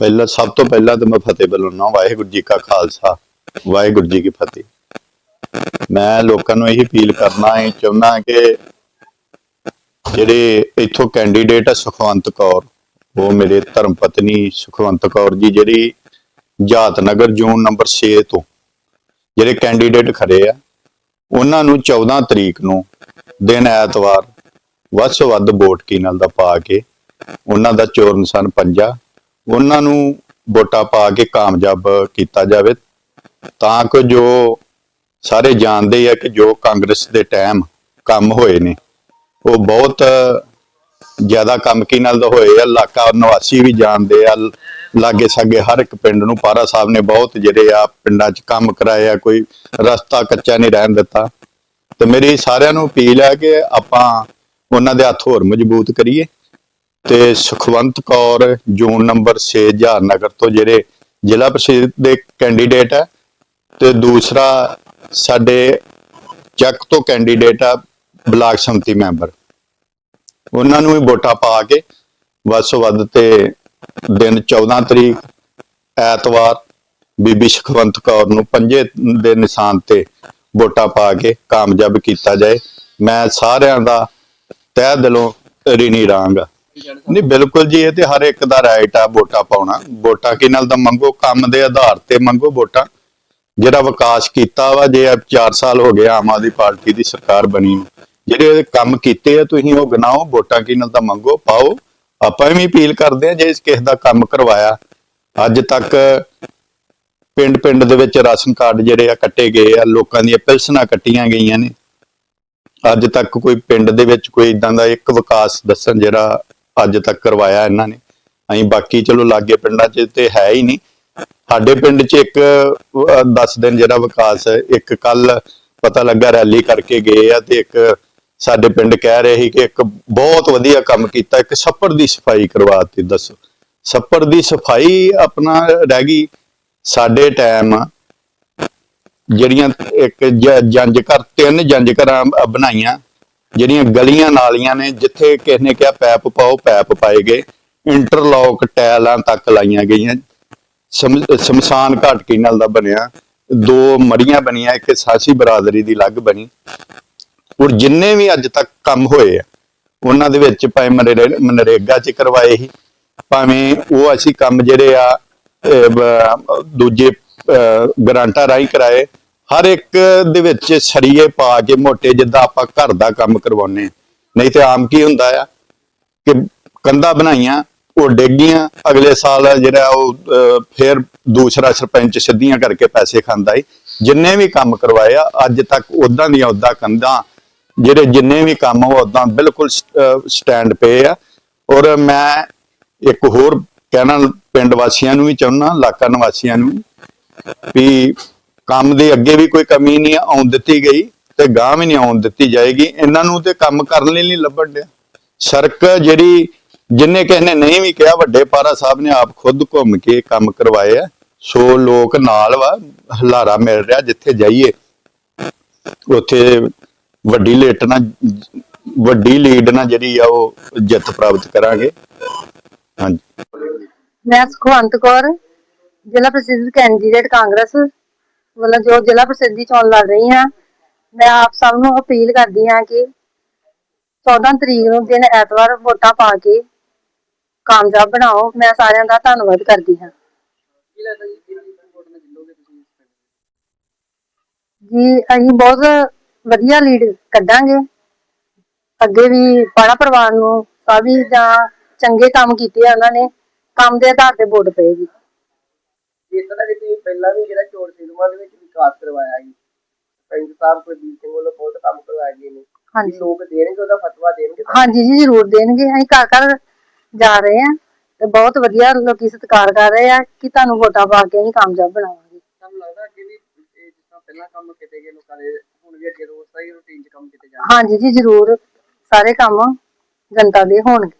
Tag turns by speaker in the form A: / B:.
A: ਪਹਿਲਾਂ, ਸਭ ਤੋਂ ਪਹਿਲਾਂ ਤਾਂ ਮੈਂ ਫਤਿਹ ਬੁਲਾਉਣਾ ਵਾਹਿਗੁਰੂ ਜੀ ਕਾ ਖਾਲਸਾ, ਵਾਹਿਗੁਰੂ ਜੀ ਕੀ ਫਤਿਹ। ਮੈਂ ਲੋਕਾਂ ਨੂੰ ਇਹੀ ਅਪੀਲ ਕਰਨਾ ਹੈ ਚਾਹੁੰਦਾ ਕਿ ਜਿਹੜੇ ਇੱਥੋਂ ਕੈਂਡੀਡੇਟ ਹੈ ਸੁਖਵੰਤ ਕੌਰ, ਉਹ ਮੇਰੇ ਧਰਮ ਪਤਨੀ ਸੁਖਵੰਤ ਕੌਰ ਜੀ, ਜਿਹੜੀ ਜਾਤ ਨਗਰ ਜ਼ੋਨ ਨੰਬਰ 6 ਤੋਂ ਜਿਹੜੇ ਕੈਂਡੀਡੇਟ ਖੜੇ ਆ, ਉਹਨਾਂ ਨੂੰ 14 ਤਰੀਕ ਨੂੰ ਦਿਨ ਐਤਵਾਰ ਵੱਧ ਤੋਂ ਵੱਧ ਵੋਟ ਕੀ ਕੀਨਲ ਦਾ ਪਾ ਕੇ ਉਹਨਾਂ ਦਾ ਚੋਰ ਨਿਸ਼ਾਨ ਪੰਜਾ ਉਹਨਾਂ ਨੂੰ ਵੋਟਾਂ ਪਾ ਕੇ ਕਾਮਯਾਬ ਕੀਤਾ ਜਾਵੇ, ਤਾਂ ਕਿ ਜੋ ਸਾਰੇ ਜਾਣਦੇ ਆ ਕਿ ਜੋ ਕਾਂਗਰਸ ਦੇ ਟਾਈਮ ਕੰਮ ਹੋਏ ਨੇ, ਉਹ ਬਹੁਤ ਜ਼ਿਆਦਾ ਕੰਮ ਕੀ ਨਾਲ ਹੋਏ ਆ, ਇਲਾਕਾ ਨਿਵਾਸੀ ਵੀ ਜਾਣਦੇ ਆ, ਲਾਗੇ ਸਾਗੇ ਹਰ ਇੱਕ ਪਿੰਡ ਨੂੰ, ਪਾਰਾ ਸਾਹਿਬ ਨੇ ਬਹੁਤ ਜਿਹੜੇ ਆ ਪਿੰਡਾਂ 'ਚ ਕੰਮ ਕਰਾਇਆ ਕੋਈ ਰਸਤਾ ਕੱਚਾ ਨਹੀਂ ਰਹਿਣ ਦਿੱਤਾ। ਤੇ ਮੇਰੀ ਸਾਰਿਆਂ ਨੂੰ ਅਪੀਲ ਹੈ ਕਿ ਆਪਾਂ ਉਹਨਾਂ ਦੇ ਹੱਥ ਹੋਰ ਮਜ਼ਬੂਤ ਕਰੀਏ। ਤੇ ਸੁਖਵੰਤ ਕੌਰ ਜੂਨ ਨੰਬਰ 6 ਜਹਾਰ ਨਗਰ ਤੋਂ ਜਿਹੜੇ ਜ਼ਿਲ੍ਹਾ ਪ੍ਰੀਸ਼ਦ ਦੇ ਕੈਂਡੀਡੇਟ ਹੈ ਤੇ ਦੂਸਰਾ ਸਾਡੇ ਚੱਕ ਤੋਂ ਕੈਂਡੀਡੇਟ ਆ ਬਲਾਕ ਸੰਮਤੀ ਮੈਂਬਰ। ਉਹਨਾਂ ਨੂੰ ਵੀ ਵੋਟਾਂ ਪਾ ਕੇ ਵੱਧ ਤੋਂ ਵੱਧ ਤੇ ਦਿਨ 14 ਤਰੀਕ, ਐਤਵਾਰ ਬੀਬੀ ਸੁਖਵੰਤ ਕੌਰ ਨੂੰ ਪੰਜੇ ਦੇ ਨਿਸ਼ਾਨ ਤੇ ਵੋਟਾਂ ਪਾ ਕੇ ਕਾਮਯਾਬ ਕੀਤਾ ਜਾਏ। ਮੈਂ ਸਾਰਿਆਂ ਦਾ ਤਹਿ ਦਿਲੋਂ ਰਿਣੀ ਰਾਂਗਾ ਨਹੀਂ, ਬਿਲਕੁਲ ਜੀ, ਇਹ ਤੇ ਹਰ ਇੱਕ ਦਾ ਰਾਈਟ ਆ, ਵੋਟਾਂ ਪਾਉਣਾ। ਵੋਟਾਂ ਕੀ ਨਾਲ ਤਾਂ ਮੰਗੋ? ਕੰਮ ਦੇ ਆਧਾਰ ਤੇ ਮੰਗੋ ਵੋਟਾਂ। ਜਿਹੜਾ ਵਿਕਾਸ ਕੀਤਾ ਵਾ, ਜੇ 4 ਸਾਲ ਹੋ ਗਏ ਆਮ ਆਦਮੀ ਪਾਰਟੀ ਦੀ ਸਰਕਾਰ ਬਣੀ ਜਿਹੜੇ ਕੰਮ ਕੀਤੇ ਆ, ਤੁਸੀਂ ਉਹ ਗਿਣਾਓ, ਵੋਟਾਂ ਕੀ ਨਾਲ ਤਾਂ ਮੰਗੋ, ਪਾਓ। ਆਪਾਂ ਵੀ ਅਪੀਲ ਕਰਦੇ ਆ, ਜੇ ਕਿਸੇ ਦਾ ਕੰਮ ਕਰਵਾਇਆ। ਅੱਜ ਤੱਕ ਪਿੰਡ ਪਿੰਡ ਦੇ ਵਿੱਚ ਰਾਸ਼ਨ ਕਾਰਡ ਜਿਹੜੇ ਆ ਕੱਟੇ ਗਏ ਆ, ਲੋਕਾਂ ਦੀਆਂ ਪਿਲਸਣਾ ਕੱਟੀਆਂ ਗਈਆਂ ਨੇ। ਅੱਜ ਤੱਕ ਕੋਈ ਪਿੰਡ ਦੇ ਵਿੱਚ ਕੋਈ ਇਦਾਂ ਦਾ ਇੱਕ ਵਿਕਾਸ ਦੱਸਣ ਜਿਹੜਾ ਅੱਜ ਤੱਕ ਕਰਵਾਇਆ ਇਹਨਾਂ ਨੇ। ਅਸੀਂ ਬਾਕੀ ਚਲੋ ਲਾਗੇ ਪਿੰਡਾਂ 'ਚ ਤੇ ਹੈ ਹੀ ਨਹੀਂ। ਸਾਡੇ ਪਿੰਡ 'ਚ ਇੱਕ 10 ਦਿਨ ਜਿਹੜਾ ਵਿਕਾਸ ਇੱਕ ਕੱਲ ਪਤਾ ਲੱਗਾ ਰੈਲੀ ਕਰਕੇ ਗਏ ਆ ਤੇ ਇੱਕ ਸਾਡੇ ਪਿੰਡ ਕਹਿ ਰਹੇ ਸੀ ਕਿ ਇੱਕ ਬਹੁਤ ਵਧੀਆ ਕੰਮ ਕੀਤਾ, ਇੱਕ ਛੱਪੜ ਦੀ ਸਫ਼ਾਈ ਕਰਵਾਤੀ ਦੱਸੋ। ਛੱਪੜ ਦੀ ਸਫ਼ਾਈ ਆਪਣਾ ਰਹਿ ਗਈ ਸਾਡੇ ਟਾਈਮ ਜਿਹੜੀਆਂ ਇੱਕ ਜ- ਜੰਜ ਘਰ, ਤਿੰਨ ਜੰਜ ਘਰਾਂ ਬਣਾਈਆਂ। ਜਿਹੜੀਆਂ ਗਲੀਆਂ ਨਾਲੀਆਂ ਨੇ ਜਿੱਥੇ ਕਿਸ ਨੇ ਕਿਹਾ ਪੈਪ ਪਾਓ ਪੈਪ ਪਾਏ ਗਏ। ਇੰਟਰਲੌਕ ਟੈਲਾਂ ਤੱਕ ਲਾਈਆਂ ਗਈਆਂ। ਸ਼ਮ- ਸ਼ਮਸ਼ਾਨ ਘਾਟ ਕੀ ਦਾ ਬਣਿਆ। ਦੋ ਮੜੀਆਂ ਬਣੀਆਂ ਇੱਕ ਸਾਸੀ ਬਰਾਦਰੀ ਦੀ ਲੱਗ ਬਣੀ। ਔਰ ਜਿੰਨੇ ਵੀ ਅੱਜ ਤੱਕ ਕੰਮ ਹੋਏ ਆ ਉਹਨਾਂ ਦੇ ਵਿੱਚ ਭਾਵੇਂ ਮਨਰੇ- ਮਨਰੇਗਾ ਚ ਕਰਵਾਏ ਸੀ ਭਾਵੇਂ ਉਹ ਅਸੀਂ ਕੰਮ ਜਿਹੜੇ ਆ ਦੂਜੇ ਅਹ, ਗ੍ਰਾਂਟਾਂ ਰਾਹੀਂ ਕਰਾਏ ਹਰ ਇੱਕ ਦੇ ਵਿੱਚ ਸਰੀਏ ਪਾ ਕੇ ਮੋਟੇ ਜਿੱਦਾਂ ਆਪਾਂ ਘਰ ਦਾ ਕੰਮ ਕਰਵਾਉਨੇ ਨਹੀਂ ਤੇ ਆਮ ਕੀ ਹੁੰਦਾ ਆ ਕਿ ਕੰਧਾਂ ਬਣਾਈਆਂ ਉਹ ਡੇਗੀਆਂ ਅਗਲੇ ਸਾਲ ਜਿਹੜਾ ਉਹ ਅਹ, ਫਿਰ ਦੂਸਰਾ ਸਰਪੰਚ ਸਿੱਧੀਆਂ ਕਰਕੇ ਪੈਸੇ ਖਾਂਦਾ ਏ। ਜਿੰਨੇ ਵੀ ਕੰਮ ਕਰਵਾਏ ਆ ਅੱਜ ਤੱਕ ਉਦਾਂ ਦੀਆਂ ਉਦਾਂ ਕੰਧਾਂ ਜਿਹੜੇ ਜਿੰਨੇ ਵੀ ਕੰਮ ਉਹ ਉਦਾਂ ਬਿਲਕੁਲ ਸਟੈਂਡ ਪਏ ਆ। ਔਰ ਮੈਂ ਇੱਕ ਹੋਰ ਕਹਿਣਾ ਪਿੰਡ ਵਾਸੀਆਂ ਨੂੰ ਵੀ ਚਾਹੁੰਦਾ ਇਲਾਕਾ ਨਿਵਾਸੀਆਂ ਨੂੰ ਵੀ ਕੰਮ ਦੇ ਅੱਗੇ ਵੀ ਕੋਈ ਕਮੀ ਨਹੀਂ ਆਉਣ ਦਿੱਤੀ ਗਈ ਤੇ ਗਾਂ ਵੀ ਨਹੀਂ ਆਉਣ ਦਿੱਤੀ ਜਾਏਗੀ। ਇਹਨਾਂ ਨੂੰ ਤੇ ਕੰਮ ਕਰਨ ਲਈ ਨਹੀਂ ਲੱਭਣ ਡਿਆ। ਸੜਕ ਜਿਹੜੀ ਜਿੰਨੇ ਕਿਸੇ ਨੇ ਨਹੀਂ ਵੀ ਕਿਹਾ, ਵੱਡੇ ਪਾਰਾ ਸਾਹਿਬ ਨੇ ਆਪ ਖੁਦ ਘੁੰਮ ਕੇ ਕੰਮ ਕਰਵਾਏ ਆ। ਸੋ ਲੋਕ ਨਾਲ ਵਾ, ਹਲਾਰਾ ਮਿਲ ਰਿਹਾ ਜਿੱਥੇ ਜਾਈਏ। ਉੱਥੇ ਵੱਡੀ ਲੇਟ ਨਾਲ, ਵੱਡੀ ਲੀਡ ਨਾਲ ਜਿਹੜੀ ਆ, ਉਹ ਜਿੱਤ ਪ੍ਰਾਪਤ ਕਰਾਂਗੇ। ਹਾਂਜੀ।
B: ਮੈਂ ਸੁਖਵੰਤ ਕੌਰ, ਜ਼ਿਲ੍ਹਾ ਪ੍ਰਸਿੱਧ ਕੈਂਡੀਡੇਟ ਕਾਂਗਰਸ। ਵੱਲੋਂ ਜੋ ਜ਼ਿਲ੍ਹਾ ਪ੍ਰਸਿੱਧ ਦੀ ਚੋਣ ਲੜ ਰਹੀ ਹਾਂ ਮੈਂ ਆਪ ਸਭ ਨੂੰ ਅਪੀਲ ਕਰਦੀ ਹਾਂ ਕਿ 14 ਤਰੀਕ ਨੂੰ ਦਿਨ ਐਤਵਾਰ ਵੋਟਾਂ ਪਾ ਕੇ ਕਾਮਯਾਬ ਬਣਾਓ। ਮੈਂ ਸਾਰਿਆਂ ਦਾ ਧੰਨਵਾਦ ਕਰਦੀ ਹਾਂ।
C: ਜੀ
B: ਅਸੀਂ ਬਹੁਤ ਵਧੀਆ ਲੀਡ ਕੱਢਾਂਗੇ। ਅੱਗੇ ਵੀ ਪਾੜਾ ਪਰਿਵਾਰ ਨੂੰ ਕਾਫੀ ਜਾਂ ਚੰਗੇ ਕੰਮ ਕੀਤੇ ਆ ਉਹਨਾਂ ਨੇ ਕੰਮ ਦੇ ਆਧਾਰ ਤੇ ਵੋਟ ਪਏਗੀ।
C: ਇਸ ਤਰ੍ਹਾਂ ਕਿ ਤੁਸੀਂ ਪਹਿਲਾਂ ਵੀ ਜਿਹੜਾ ਚੋਰ ਸਿਨੇਮਾ ਦੇ ਵਿੱਚ ਵਿਕਾਸ ਕਰਵਾਇਆ ਜੀ ਪਿੰਡ ਸਾਹਿਬ ਕੁਲਦੀਪ ਸਿੰਘ ਵੱਲੋਂ ਬਹੁਤ ਕੰਮ ਕਰਵਾਏ ਗਏ ਨੇ।
B: ਹਾਂਜੀ।
C: ਲੋਕ ਦੇਣਗੇ ਉਹਦਾ ਫਤਵਾ ਦੇਣਗੇ
B: ਹਾਂਜੀ ਜੀ ਜ਼ਰੂਰ ਦੇਣਗੇ। ਅਸੀਂ ਘਰ ਘਰ ਜਾ ਰਹੇ ਹਾਂ ਤੇ ਬਹੁਤ ਵਧੀਆ ਲੋਕੀ ਸਤਿਕਾਰ ਕਰ ਰਹੇ ਆ ਕਿ ਤੁਹਾਨੂੰ ਵੋਟਾਂ ਪਾ ਕੇ ਅਸੀਂ ਕਾਮਯਾਬ ਬਣਾਵਾਂਗੇ।
C: ਤੁਹਾਨੂੰ ਲੱਗਦਾ ਕਿ ਵੀ ਇਹ ਜਿਸ ਤਰ੍ਹਾਂ ਪਹਿਲਾਂ ਕੰਮ ਕੀਤੇ ਗਏ ਲੋਕਾਂ ਦੇ ਹੁਣ ਵੀ ਅੱਗੇ ਰੋਜ਼ ਦਾ ਹੀ ਰੂਟੀਨ 'ਚ ਕੰਮ ਕੀਤੇ ਜਾਣ
B: ਹਾਂਜੀ ਜੀ ਜ਼ਰੂਰ। ਸਾਰੇ ਕੰਮ ਜਨਤਾ ਦੇ ਹੋਣਗੇ।